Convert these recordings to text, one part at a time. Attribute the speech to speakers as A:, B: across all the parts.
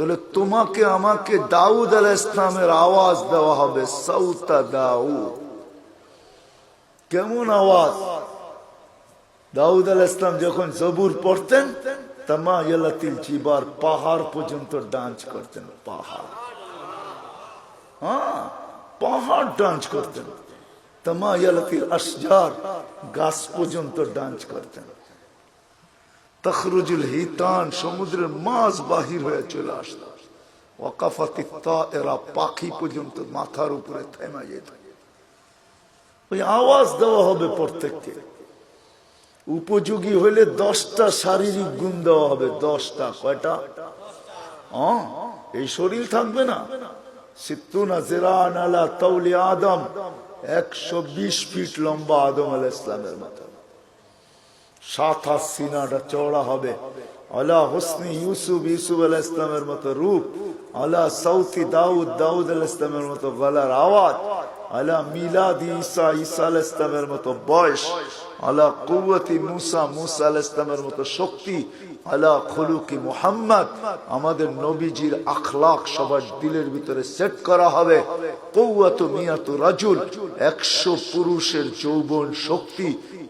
A: তাহলে তোমাকে, আমাকে দাউদ আল ইসলামের আওয়াজ দেওয়া হবে সৌতা দাউদ। কেমন আওয়াজ? দাউদ আল ইসলাম যখন জবুর পড়তেন, তামা ইয়ালাতিল জিবার পাহাড় পর্যন্ত ডান্স করতেন, পাহাড়। হ্যাঁ পাহাড় ডান্স করতেন। তামা ইয়ালাতিল আসজার গাছ পর্যন্ত ডান্স করতেন। তখরুজুল হিতান সমুদ্রের মাছ বাহির হয়ে চলে আসত ওয়াকাফাতি এরা পাখি পর্যন্ত মাথার উপরে থেমে যেত। ওই আওয়াজ দেওয়া হবে প্রত্যেককে। উপযোগী হলে দশটা শারীরিক গুণ দেওয়া হবে। দশটা, কয়টা? এই শরীর থাকবে না। সিত্তুনা জেরান আলা তৌলি আদম। একশো বিশ ফিট লম্বা আদম আল ইসলামের মতো সাত সিনাটা চওড়া হবে। হোসনি ইউসুফ ইউসুফ ইসলামের মতো রূপ সৌতি দাউদ দাউদ আল ইসলামের মতো গলার আওয়াজ মিলাদ ঈসা ঈসা আল ইসলামের মতো বয়স, আলা কুওয়াতি মুসা মুসা আল ইসলামের মতো শক্তি খুলুকি মুহাম্মদ, আমাদের নবীজির আখলাক সবার দিলের ভিতরে সেট করা হবে। কৌয়াত মিয়াত রাজুল, একশো পুরুষের যৌবন শক্তি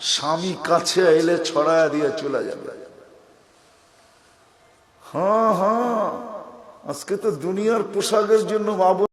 A: স্বামী কাছে এলে ছড়ায় দিয়ে চলে যাবে। হ্যাঁ হ্যাঁ আজকে তো দুনিয়ার পোশাকের জন্য বাবু